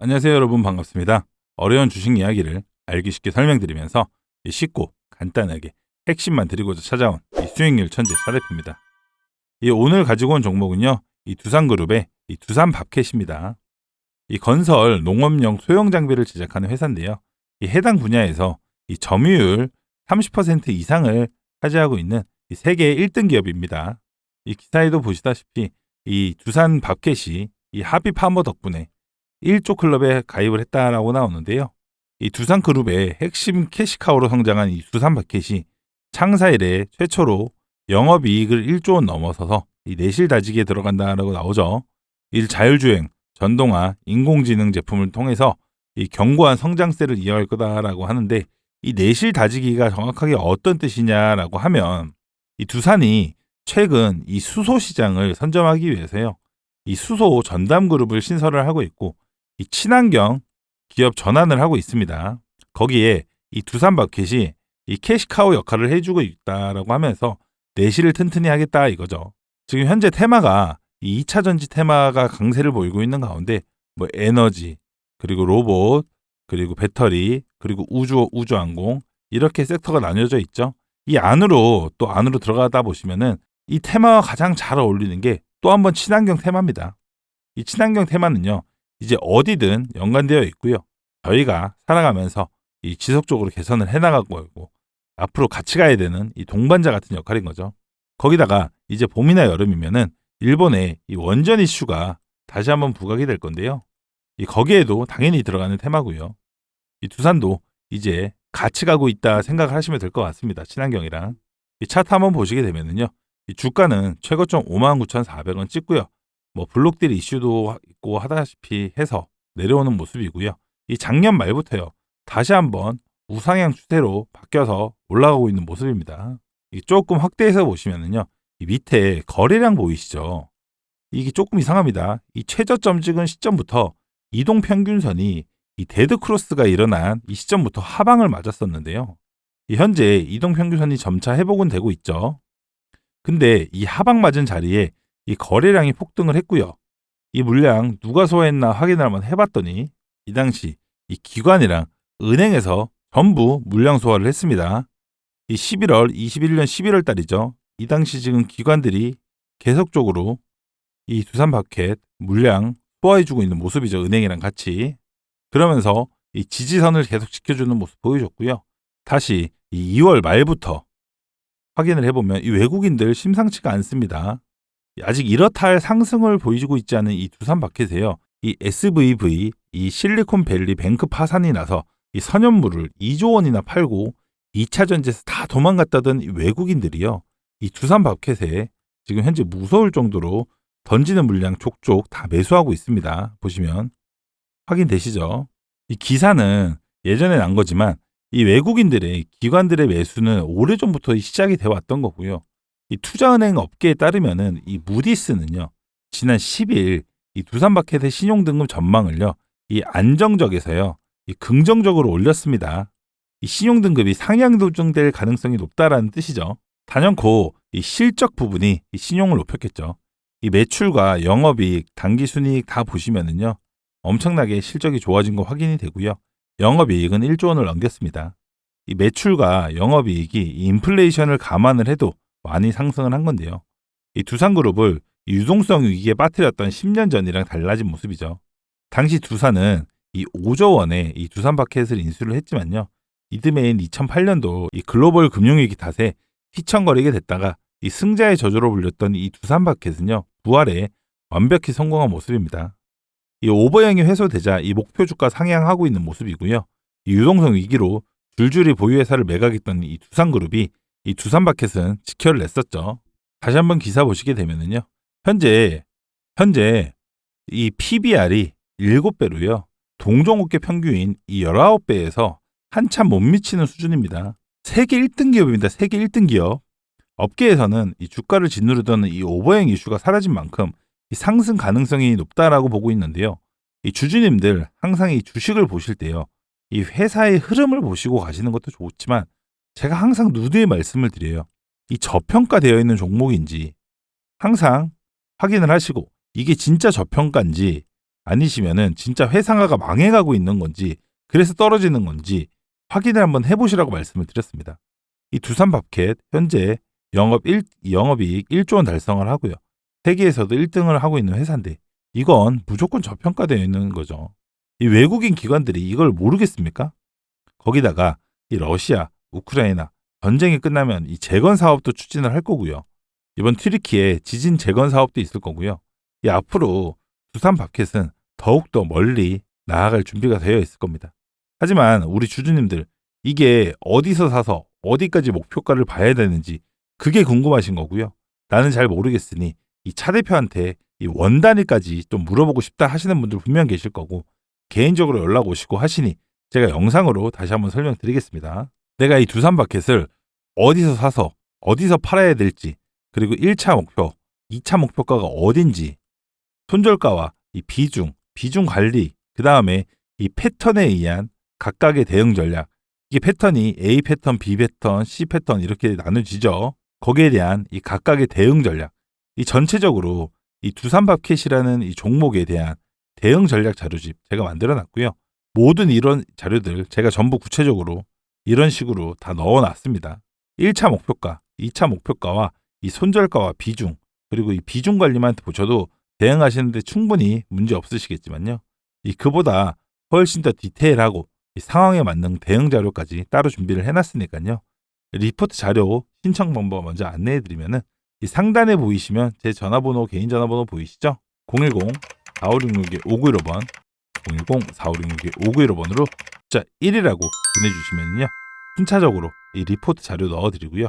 안녕하세요 여러분 반갑습니다. 어려운 주식 이야기를 알기 쉽게 설명드리면서 쉽고 간단하게 핵심만 드리고자 찾아온 이 수익률 천재 차대표입니다. 이 오늘 가지고 온 종목은요. 이 두산그룹의 이 두산 밥캣입니다. 이 건설 농업용 소형 장비를 제작하는 회사인데요. 이 해당 분야에서 이 점유율 30% 이상을 차지하고 있는 이 세계 1등 기업입니다. 이 기사에도 보시다시피 이 두산 밥캣이 이 하비 파머 덕분에 1조 클럽에 가입을 했다라고 나오는데요. 이 두산 그룹의 핵심 캐시카우로 성장한 이 두산 바켓이 창사 이래 최초로 영업이익을 1조 원 넘어서서 이 내실 다지기에 들어간다라고 나오죠. 이 자율주행, 전동화, 인공지능 제품을 통해서 이 견고한 성장세를 이어갈 거다라고 하는데 이 내실 다지기가 정확하게 어떤 뜻이냐라고 하면 이 두산이 최근 이 수소 시장을 선점하기 위해서요. 이 수소 전담 그룹을 신설을 하고 있고 이 친환경 기업 전환을 하고 있습니다. 거기에 이 두산 바켓이 이 캐시카우 역할을 해주고 있다라고 하면서 내실을 튼튼히 하겠다 이거죠. 지금 현재 테마가 이 2차 전지 테마가 강세를 보이고 있는 가운데 뭐 에너지 그리고 로봇 그리고 배터리 그리고 우주 우주항공 이렇게 섹터가 나뉘어져 있죠. 이 안으로 또 안으로 들어가다 보시면은 이 테마와 가장 잘 어울리는 게 또 한 번 친환경 테마입니다. 이 친환경 테마는요. 이제 어디든 연관되어 있고요. 저희가 살아가면서 이 지속적으로 개선을 해나가고 있고 앞으로 같이 가야 되는 이 동반자 같은 역할인 거죠. 거기다가 이제 봄이나 여름이면은 일본의 이 원전 이슈가 다시 한번 부각이 될 건데요. 이 거기에도 당연히 들어가는 테마고요. 이 두산도 이제 같이 가고 있다 생각을 하시면 될 것 같습니다. 친환경이랑. 이 차트 한번 보시게 되면은요. 이 주가는 최고점 59,400원 찍고요. 뭐 블록딜 이슈도 있고 하다시피 해서 내려오는 모습이고요. 이 작년 말부터요. 다시 한번 우상향 추세로 바뀌어서 올라가고 있는 모습입니다. 이 조금 확대해서 보시면은요. 이 밑에 거래량 보이시죠? 이게 조금 이상합니다. 이 최저점 찍은 시점부터 이동 평균선이 이 데드 크로스가 일어난 이 시점부터 하방을 맞았었는데요. 이 현재 이동 평균선이 점차 회복은 되고 있죠. 근데 이 하방 맞은 자리에 이 거래량이 폭등을 했고요. 이 물량 누가 소화했나 확인을 한번 해봤더니 이 당시 이 기관이랑 은행에서 전부 물량 소화를 했습니다. 이 11월 21년 11월 달이죠. 이 당시 지금 기관들이 계속적으로 이 두산 바켓 물량 소화해주고 있는 모습이죠. 은행이랑 같이. 그러면서 이 지지선을 계속 지켜주는 모습 보여줬고요. 다시 이 2월 말부터 확인을 해보면 이 외국인들 심상치가 않습니다. 아직 이렇다 할 상승을 보이고 있지 않은 이 두산 바켓에요. 이 SVV, 이 실리콘밸리 뱅크 파산이 나서 이 선연물을 2조 원이나 팔고 2차 전지에서 다 도망갔다던 이 외국인들이요. 이 두산 바켓에 지금 현재 무서울 정도로 던지는 물량 족족 다 매수하고 있습니다. 보시면 확인되시죠? 이 기사는 예전에 난 거지만 이 외국인들의 기관들의 매수는 오래전부터 시작이 돼 왔던 거고요. 이 투자은행 업계에 따르면은 이 무디스는요. 지난 10일 이 두산마켓의 신용등급 전망을요. 이 안정적에서요. 이 긍정적으로 올렸습니다. 이 신용등급이 상향 조정될 가능성이 높다라는 뜻이죠. 단연코 이 실적 부분이 이 신용을 높였겠죠. 이 매출과 영업이익, 당기순이익 다 보시면은요. 엄청나게 실적이 좋아진 거 확인이 되고요. 영업이익은 1조 원을 넘겼습니다. 이 매출과 영업이익이 인플레이션을 감안을 해도 많이 상승을 한 건데요. 이 두산그룹을 유동성 위기에 빠뜨렸던 10년 전이랑 달라진 모습이죠. 당시 두산은 이 5조 원의 이 두산 바켓을 인수를 했지만요. 이듬해인 2008년도 이 글로벌 금융위기 탓에 휘청거리게 됐다가 이 승자의 저주로 불렸던 이 두산 바켓은요. 부활에 완벽히 성공한 모습입니다. 이 오버형이 회수되자 이 목표 주가 상향하고 있는 모습이고요. 이 유동성 위기로 줄줄이 보유회사를 매각했던 이 두산그룹이 이 두산 바켓은 지켜를 냈었죠. 다시 한번 기사 보시게 되면은요. 현재 현재 이 PBR이 7배로요. 동종업계 평균인 이 19배에서 한참 못 미치는 수준입니다. 세계 1등 기업입니다. 세계 1등 기업. 업계에서는 이 주가를 짓누르던 이 오버행 이슈가 사라진 만큼 이 상승 가능성이 높다라고 보고 있는데요. 이 주주님들 항상 이 주식을 보실 때요. 이 회사의 흐름을 보시고 가시는 것도 좋지만 제가 항상 누드의 말씀을 드려요. 이 저평가되어 있는 종목인지 항상 확인을 하시고 이게 진짜 저평가인지 아니시면은 진짜 회사가 망해가고 있는 건지 그래서 떨어지는 건지 확인을 한번 해보시라고 말씀을 드렸습니다. 이 두산밥켓 현재 영업 1, 영업이익 1조 원 달성을 하고요. 세계에서도 1등을 하고 있는 회사인데 이건 무조건 저평가되어 있는 거죠. 이 외국인 기관들이 이걸 모르겠습니까? 거기다가 이 러시아, 우크라이나 전쟁이 끝나면 이 재건 사업도 추진을 할 거고요. 이번 튀르키에 지진 재건 사업도 있을 거고요. 이 앞으로 두산 밥켓은 더욱더 멀리 나아갈 준비가 되어 있을 겁니다. 하지만 우리 주주님들 이게 어디서 사서 어디까지 목표가를 봐야 되는지 그게 궁금하신 거고요. 나는 잘 모르겠으니 이 차 대표한테 이 원 단위까지 좀 물어보고 싶다 하시는 분들 분명 계실 거고 개인적으로 연락 오시고 하시니 제가 영상으로 다시 한번 설명드리겠습니다. 내가 이 두산 바켓을 어디서 사서 어디서 팔아야 될지 그리고 1차 목표, 2차 목표가가 어딘지 손절가와 이 비중, 비중 관리, 그 다음에 이 패턴에 의한 각각의 대응 전략. 이게 패턴이 A 패턴, B 패턴, C 패턴 이렇게 나눠지죠. 거기에 대한 이 각각의 대응 전략. 이 전체적으로 이 두산밥켓이라는 이 종목에 대한 대응 전략 자료집 제가 만들어 놨고요. 모든 이런 자료들 제가 전부 구체적으로 이런 식으로 다 넣어 놨습니다. 1차 목표가, 2차 목표가와 이 손절가와 비중, 그리고 이 비중 관리만 보셔도 대응하시는데 충분히 문제 없으시겠지만요. 이 그보다 훨씬 더 디테일하고 이 상황에 맞는 대응 자료까지 따로 준비를 해놨으니까요. 리포트 자료 신청 방법 먼저 안내해드리면은 이 상단에 보이시면 제 전화번호 개인 전화번호 보이시죠? 010-4566-5915번 010-4566-5915번으로 숫자 1이라고 보내주시면요. 순차적으로 이 리포트 자료 넣어드리고요.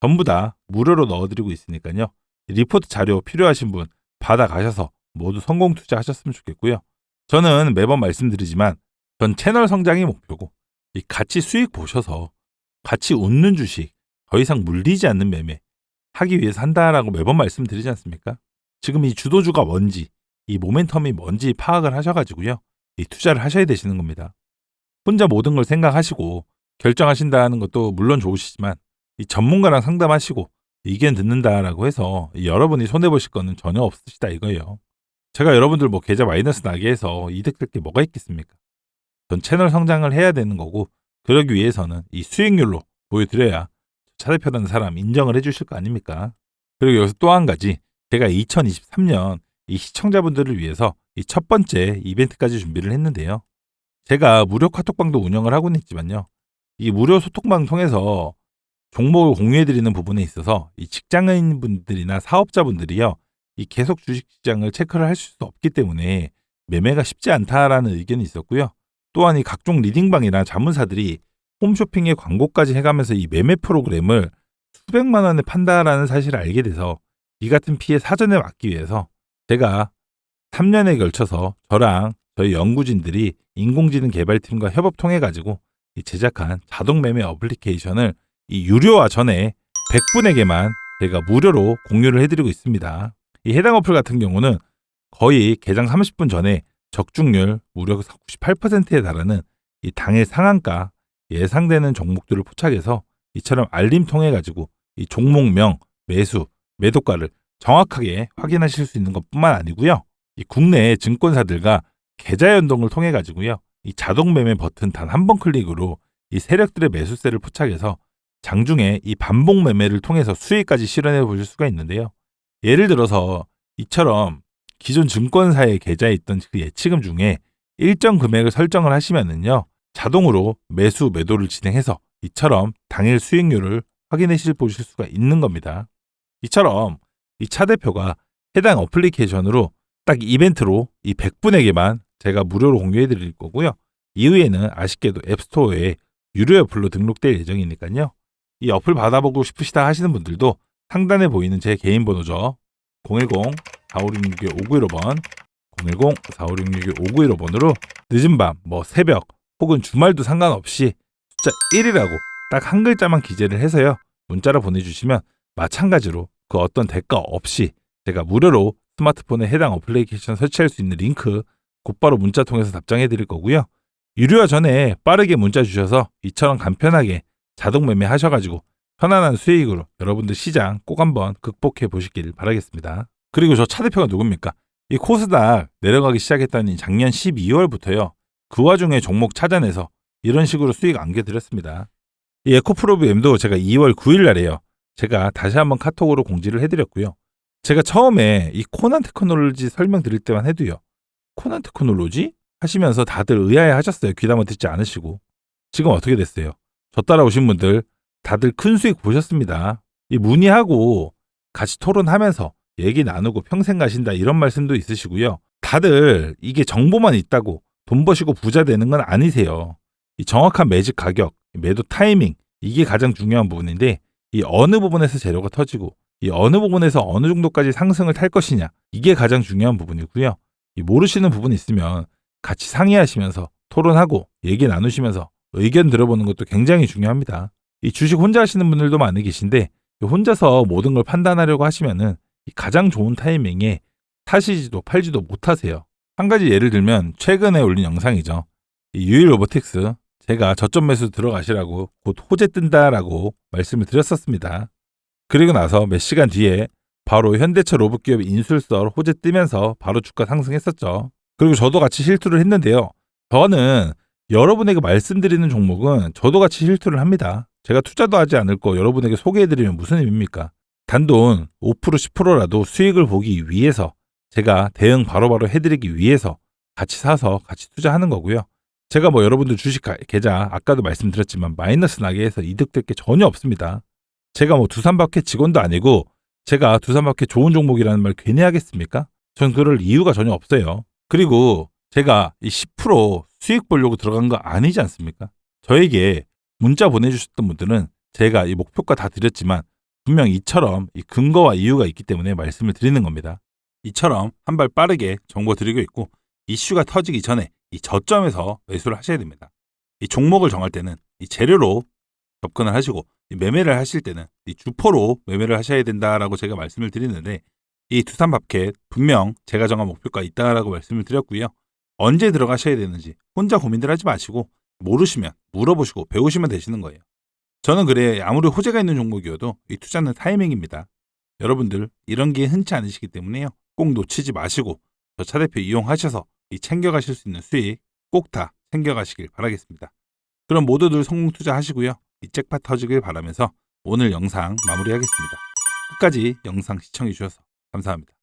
전부 다 무료로 넣어드리고 있으니까요. 이 리포트 자료 필요하신 분 받아가셔서 모두 성공 투자하셨으면 좋겠고요. 저는 매번 말씀드리지만 전 채널 성장이 목표고 이 같이 수익 보셔서 같이 웃는 주식 더 이상 물리지 않는 매매 하기 위해서 한다라고 매번 말씀드리지 않습니까? 지금 이 주도주가 뭔지 이 모멘텀이 뭔지 파악을 하셔가지고요. 이 투자를 하셔야 되시는 겁니다. 혼자 모든 걸 생각하시고 결정하신다는 것도 물론 좋으시지만 이 전문가랑 상담하시고 의견 듣는다라고 해서 여러분이 손해 보실 거는 전혀 없으시다 이거예요. 제가 여러분들 뭐 계좌 마이너스 나게 해서 이득 될 게 뭐가 있겠습니까? 전 채널 성장을 해야 되는 거고 그러기 위해서는 이 수익률로 보여드려야 차대표라는 사람 인정을 해주실 거 아닙니까? 그리고 여기서 또 한 가지 제가 2023년 이 시청자분들을 위해서 이 첫 번째 이벤트까지 준비를 했는데요. 제가 무료 카톡방도 운영을 하고는 있지만요. 이 무료 소통방 통해서 종목을 공유해드리는 부분에 있어서 이 직장인 분들이나 사업자분들이요. 이 계속 주식시장을 체크를 할 수 없기 때문에 매매가 쉽지 않다라는 의견이 있었고요. 또한 이 각종 리딩방이나 자문사들이 홈쇼핑에 광고까지 해가면서 이 매매 프로그램을 수백만 원에 판다라는 사실을 알게 돼서 이 같은 피해 사전에 막기 위해서 제가 3년에 걸쳐서 저랑 저희 연구진들이 인공지능 개발팀과 협업 통해 가지고 제작한 자동 매매 어플리케이션을 이 유료화 전에 100분에게만 제가 무료로 공유를 해드리고 있습니다. 이 해당 어플 같은 경우는 거의 개장 30분 전에 적중률 무려 98%에 달하는 이 당일 상한가 예상되는 종목들을 포착해서 이처럼 알림 통해 가지고 이 종목명, 매수, 매도가를 정확하게 확인하실 수 있는 것뿐만 아니고요. 이 국내 증권사들과 계좌 연동을 통해 가지고요. 이 자동 매매 버튼 단 한 번 클릭으로 이 세력들의 매수세를 포착해서 장중에 이 반복 매매를 통해서 수익까지 실현해 보실 수가 있는데요. 예를 들어서 이처럼 기존 증권사의 계좌에 있던 그 예치금 중에 일정 금액을 설정을 하시면은요. 자동으로 매수 매도를 진행해서 이처럼 당일 수익률을 확인해 보실 수가 있는 겁니다. 이처럼 이 차 대표가 해당 어플리케이션으로 딱 이벤트로 이 100분에게만 제가 무료로 공유해 드릴 거고요. 이후에는 아쉽게도 앱스토어에 유료 어플로 등록될 예정이니까요. 이 어플 받아보고 싶으시다 하시는 분들도 상단에 보이는 제 개인 번호죠. 010-4566-5915번, 010-4566-5915번으로 늦은 밤, 뭐 새벽, 혹은 주말도 상관없이 숫자 1이라고 딱 한 글자만 기재를 해서요. 문자로 보내주시면 마찬가지로 그 어떤 대가 없이 제가 무료로 스마트폰에 해당 어플리케이션 설치할 수 있는 링크 곧바로 문자 통해서 답장해 드릴 거고요. 유료화 전에 빠르게 문자 주셔서 이처럼 간편하게 자동 매매 하셔가지고 편안한 수익으로 여러분들 시장 꼭 한번 극복해 보시길 바라겠습니다. 그리고 저 차 대표가 누굽니까? 이 코스닥 내려가기 시작했다니 작년 12월부터요. 그 와중에 종목 찾아내서 이런 식으로 수익 안겨드렸습니다. 이 에코프로비엠도 제가 2월 9일 날에요. 제가 다시 한번 카톡으로 공지를 해드렸고요. 제가 처음에 이 코난 테크놀로지 설명드릴 때만 해도요. 코난 테크놀로지? 하시면서 다들 의아해 하셨어요. 귀담아 듣지 않으시고. 지금 어떻게 됐어요? 저 따라오신 분들 다들 큰 수익 보셨습니다. 이 문의하고 같이 토론하면서 얘기 나누고 평생 가신다 이런 말씀도 있으시고요. 다들 이게 정보만 있다고 돈 버시고 부자 되는 건 아니세요. 이 정확한 매집 가격, 매도 타이밍 이게 가장 중요한 부분인데 이 어느 부분에서 재료가 터지고 이 어느 부분에서 어느 정도까지 상승을 탈 것이냐 이게 가장 중요한 부분이고요. 이 모르시는 부분 있으면 같이 상의하시면서 토론하고 얘기 나누시면서 의견 들어보는 것도 굉장히 중요합니다. 이 주식 혼자 하시는 분들도 많이 계신데 이 혼자서 모든 걸 판단하려고 하시면은 이 가장 좋은 타이밍에 사시지도 팔지도 못하세요. 한 가지 예를 들면 최근에 올린 영상이죠. 이 유일 로보틱스 제가 저점 매수 들어가시라고 곧 호재 뜬다라고 말씀을 드렸었습니다. 그리고 나서 몇 시간 뒤에 바로 현대차 로봇 기업 인술설 호재 뜨면서 바로 주가 상승했었죠. 그리고 저도 같이 실투를 했는데요. 저는 여러분에게 말씀드리는 종목은 저도 같이 실투를 합니다. 제가 투자도 하지 않을 거 여러분에게 소개해드리면 무슨 의미입니까? 단돈 5% 10%라도 수익을 보기 위해서 제가 대응 바로바로 해드리기 위해서 같이 사서 같이 투자하는 거고요. 제가 뭐 여러분들 주식 가- 계좌 아까도 말씀드렸지만 마이너스 나게 해서 이득 될 게 전혀 없습니다. 제가 뭐 두산밖에 직원도 아니고 제가 두산밖에 좋은 종목이라는 말 괜히 하겠습니까? 전 그럴 이유가 전혀 없어요. 그리고 제가 이 10% 수익 보려고 들어간 거 아니지 않습니까? 저에게 문자 보내주셨던 분들은 제가 이 목표가 다 드렸지만 분명 이처럼 이 근거와 이유가 있기 때문에 말씀을 드리는 겁니다. 이처럼 한 발 빠르게 정보 드리고 있고 이슈가 터지기 전에 이 저점에서 매수를 하셔야 됩니다. 이 종목을 정할 때는 이 재료로 접근을 하시고 이 매매를 하실 때는 이 주포로 매매를 하셔야 된다라고 제가 말씀을 드리는데 이 두산 밥켓 분명 제가 정한 목표가 있다라고 말씀을 드렸고요. 언제 들어가셔야 되는지 혼자 고민들 하지 마시고 모르시면 물어보시고 배우시면 되시는 거예요. 저는 그래 아무리 호재가 있는 종목이어도 이 투자는 타이밍입니다. 여러분들 이런 게 흔치 않으시기 때문에요. 꼭 놓치지 마시고 저 차 대표 이용하셔서 이 챙겨가실 수 있는 수익 꼭 다 챙겨가시길 바라겠습니다. 그럼 모두들 성공 투자하시고요. 이 잭팟 터지길 바라면서 오늘 영상 마무리하겠습니다. 끝까지 영상 시청해 주셔서 감사합니다.